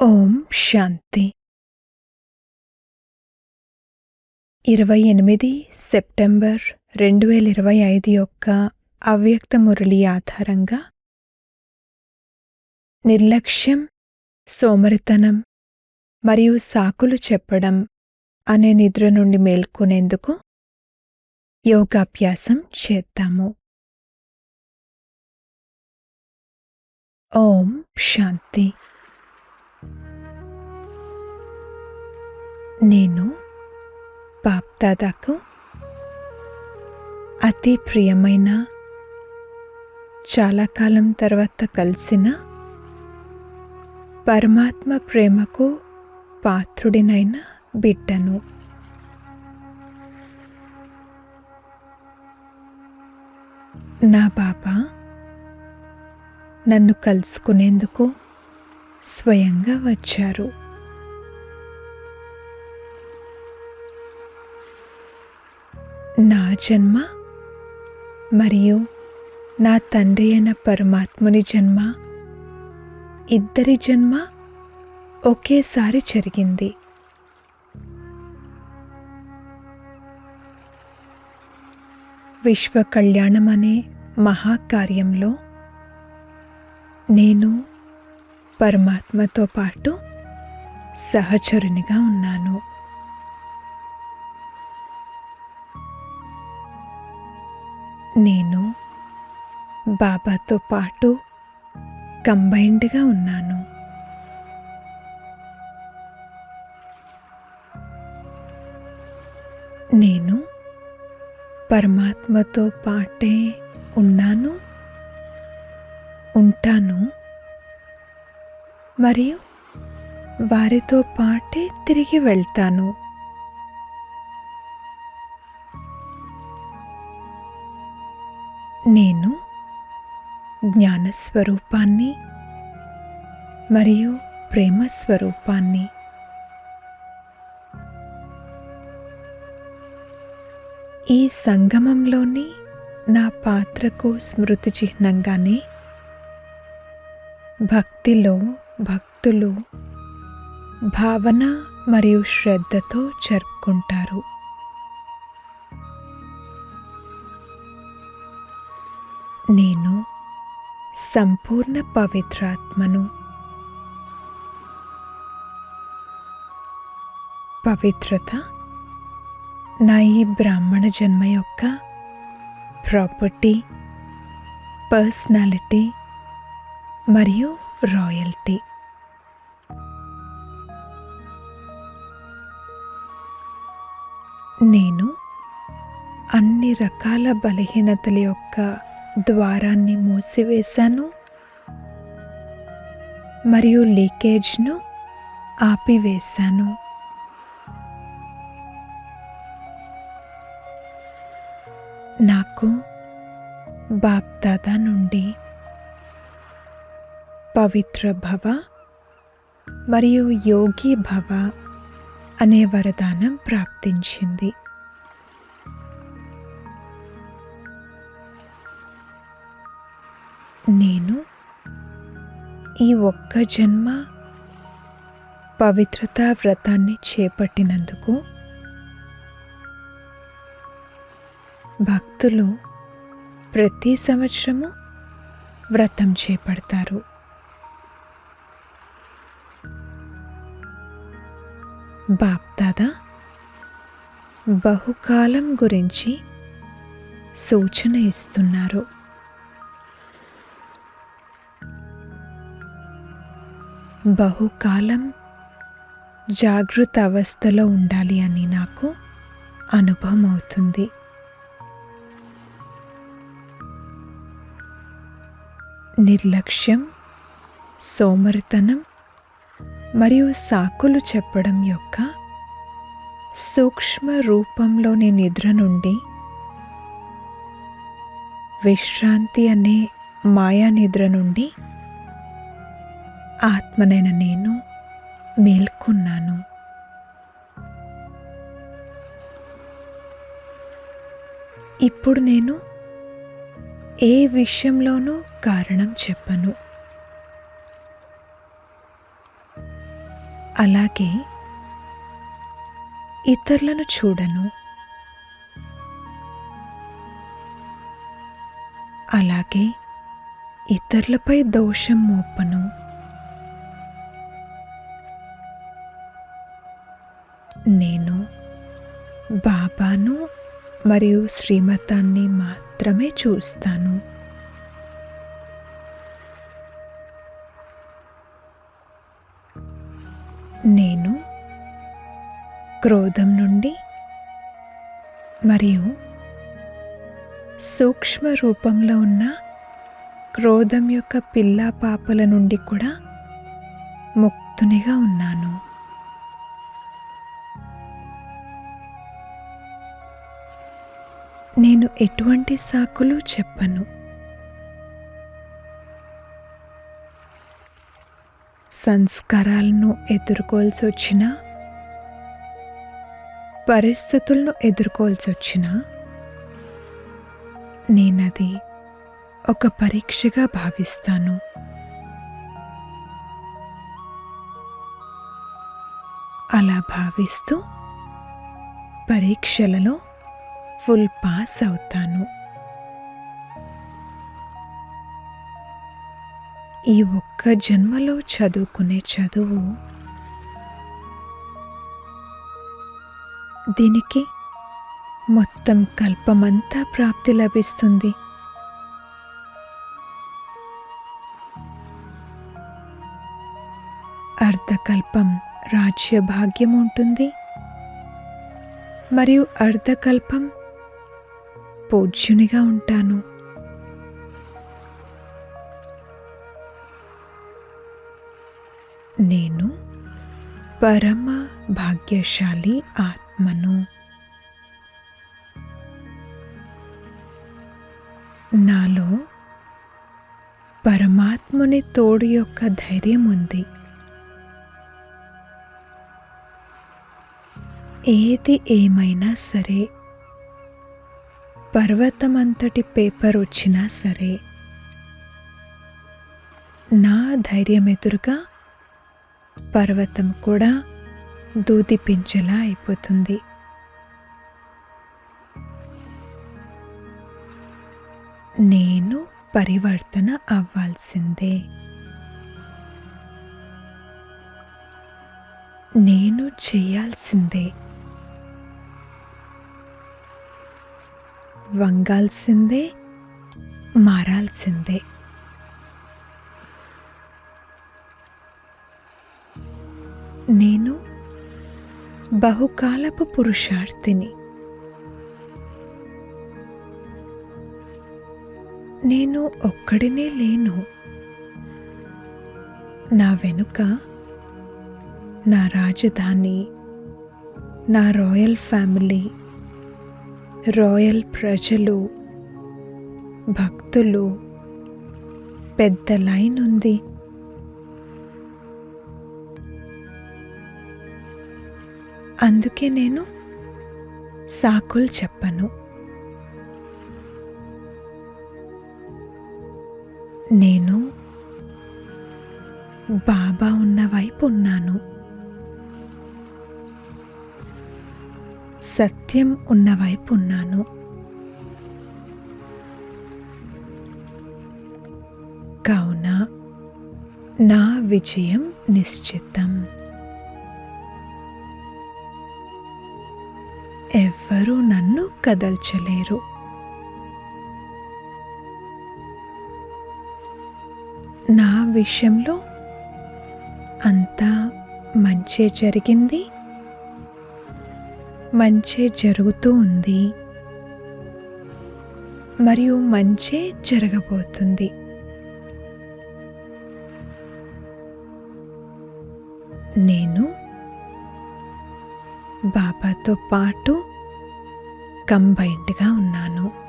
ఓం శాంతి. ఇరవై ఎనిమిది సెప్టెంబర్ రెండు వేల ఇరవై ఐదు యొక్క అవ్యక్త మురళి ఆధారంగా నిర్లక్ష్యం సోమరితనం మరియు సాకులు చెప్పడం అనే నిద్ర నుండి మేల్కొనేందుకు యోగాభ్యాసం చేద్దాము. ఓం శాంతి. నేను బాప్దాదాకు అతి ప్రియమైన చాలా కాలం తర్వాత కలిసిన పరమాత్మ ప్రేమకు పాత్రుడినైన బిడ్డను. నా బాబా నన్ను కలుసుకునేందుకు స్వయంగా వచ్చారు. నా జన్మ మరియు నా తండ్రి అయిన పరమాత్ముని జన్మ ఇద్దరి జన్మ ఒకేసారి జరిగింది. విశ్వ కళ్యాణం అనే మహాకార్యంలో నేను పరమాత్మతో పాటు సహచరునిగా ఉన్నాను. నేను బాబాతో పాటు కంబైన్డ్గా ఉన్నాను. నేను పరమాత్మతో పాటే ఉన్నాను ఉంటాను మరియు వారితో పాటే తిరిగి వెళ్తాను. నేను జ్ఞానస్వరూపాన్ని మరియు ప్రేమ స్వరూపాన్ని ఈ సంగమంలోని నా పాత్రకు స్మృతి చిహ్నంగానే భక్తిలో భక్తులు భావన మరియు శ్రద్ధతో జరుపుకుంటారు. నేను సంపూర్ణ పవిత్రాత్మను. పవిత్రత నా ఈ బ్రాహ్మణ జన్మ యొక్క ప్రాపర్టీ పర్సనాలిటీ మరియు రాయల్టీ. నేను అన్ని రకాల బలహీనతల యొక్క ద్వారాన్ని మూసివేశాను మరియు లీకేజ్ను ఆపివేశాను. నాకు బాప్దాదా నుండి పవిత్ర భవ మరియు యోగి భవ అనే వరదానం ప్రాప్తించింది. నేను ఈ ఒక్క జన్మ పవిత్రతా వ్రతాన్ని చేపట్టినందుకు భక్తులు ప్రతి సంవత్సరము వ్రతం చేపడతారు. బాప్దాదా బహుకాలం గురించి సూచన ఇస్తున్నారు. బహుకాలం జాగృత అవస్థలో ఉండాలి అని నాకు అనుభవం అవుతుంది. నిర్లక్ష్యం సోమరితనం మరియు సాకులు చెప్పడం యొక్క సూక్ష్మ రూపంలోని నిద్ర నుండి విశ్రాంతి అనే మాయా నిద్ర నుండి ఆత్మనైన నేను మేల్కొన్నాను. ఇప్పుడు నేను ఏ విషయంలోనూ కారణం చెప్పను. అలాగే ఇతరులను చూడను. అలాగే ఇతరులపై దోషం మోపను. నేను బాబాను మరియు శ్రీమతాన్ని మాత్రమే చూస్తాను. నేను క్రోధం నుండి మరియు సూక్ష్మ రూపంలో ఉన్న క్రోధం యొక్క పిల్ల పాపల నుండి కూడా ముక్తునిగా ఉన్నాను. నేను ఎటువంటి సాకులు చెప్పను. సంస్కారాలను ఎదుర్కోవాల్సి వచ్చినా పరిస్థితులను ఎదుర్కోవాల్సి వచ్చినా నేనది ఒక పరీక్షగా భావిస్తాను. అలా భావిస్తూ పరీక్షలలో ఫుల్ పాస్ అవుతాను. ఈ ఒక్క జన్మలో చదువుకునే చదువు దీనికి మొత్తం కల్పమంతా ప్రాప్తి లభిస్తుంది. అర్ధకల్పం రాజ్య భాగ్యం ఉంటుంది. మరియు అర్ధకల్పం పూజ్యునిగా ఉంటాను. నేను పరమ భాగ్యశాలి ఆత్మను. నాలో పరమాత్ముని తోడు యొక్క ధైర్యం ఉంది. ఏది ఏమైనా సరే పర్వతమంతటి పేపర్ వచ్చినా సరే నా ధైర్యం ఎదురుగా పర్వతం కూడా దూదిపించేలా అయిపోతుంది. నేను పరివర్తన అవ్వాల్సిందే. నేను చేయాల్సిందే. వంగాల్సిందే మారాల్సిందే. నేను బహుకాలపు పురుషార్థిని. నేను ఒక్కడినే లేను. నా వెనుక నా రాజధాని నా రాయల్ ఫ్యామిలీ రాయల్ ప్రజలు భక్తులు పెద్ద లైన్ ఉంది. అందుకే నేను సాకులు చెప్పను. నేను బాబా ఉన్న వైపు ఉన్నాను. సత్యం ఉన్న వైపు ఉన్నాను. కావున నా విజయం నిశ్చితం. ఎవ్వరూ నన్ను కదల్చలేరు. నా విషయంలో అంతా మంచే జరిగింది. మంచే జరుగుతూ ఉంది. మరియు మంచే జరగబోతుంది. నేను బాబాతో పాటు కంబైన్డ్గా ఉన్నాను.